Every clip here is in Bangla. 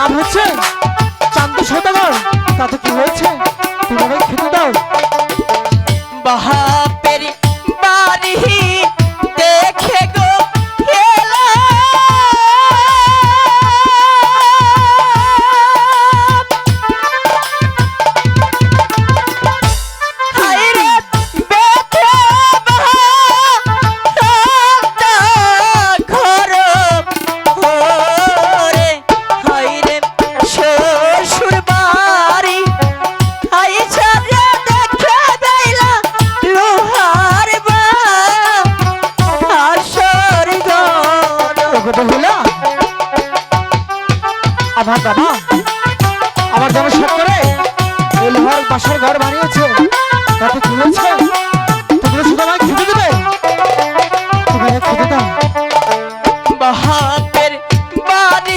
নাম হচ্ছে চান্দু সদাগর। তাতে কি হয়েছে? তুমি খেতে দাও। বাহা পেরি বাড়ি আমার না? আমার জামা সব করে এই লোহার বাসার ঘর বানিয়েছে তাতে কি হয়েছে তোমরা শুধু আমায় খেতে দেবে। তুমি আমাকে খেতে দাও। বাহাতের বাড়ি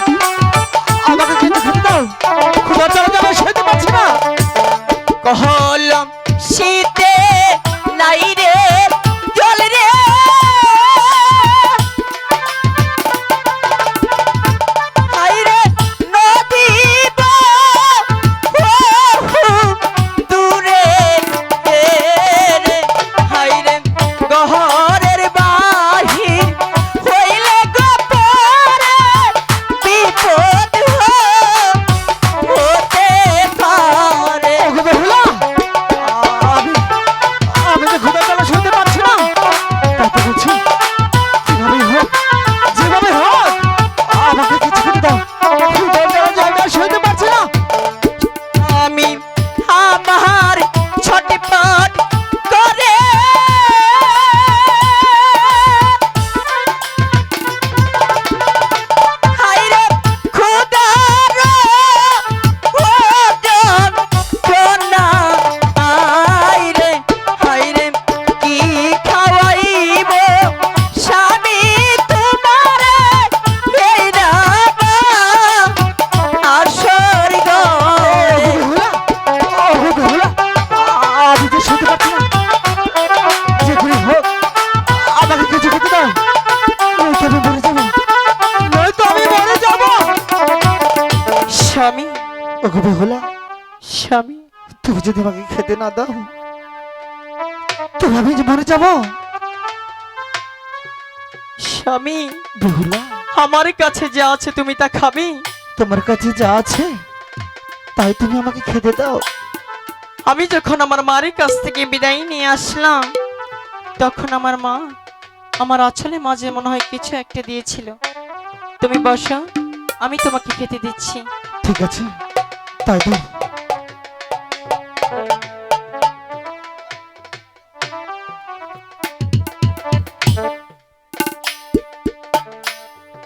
নয়তো আমি মরে যাব। নয়তো আমি মরে যাব। স্বামী। ওকে ভোলা স্বামী। তুমি যদি আমাকে খেতে না দাও তবে আমি যে মরে যাব। স্বামী বেহুলা আমার কাছে যা আছে তুমি তা খাবি? তোমার কাছে যা আছে তাই তুমি আমাকে খেতে দাও। আমি যখন আমার মার কাছ থেকে বিদায় নিয়ে আসলাম তখন আমার মা আমার আছলে মাঝে মনে হয় কিছু একটা দিয়েছিল। তুমি বসো, আমি তোমাকে খেতে দিচ্ছি। ঠিক আছে, তাই তো।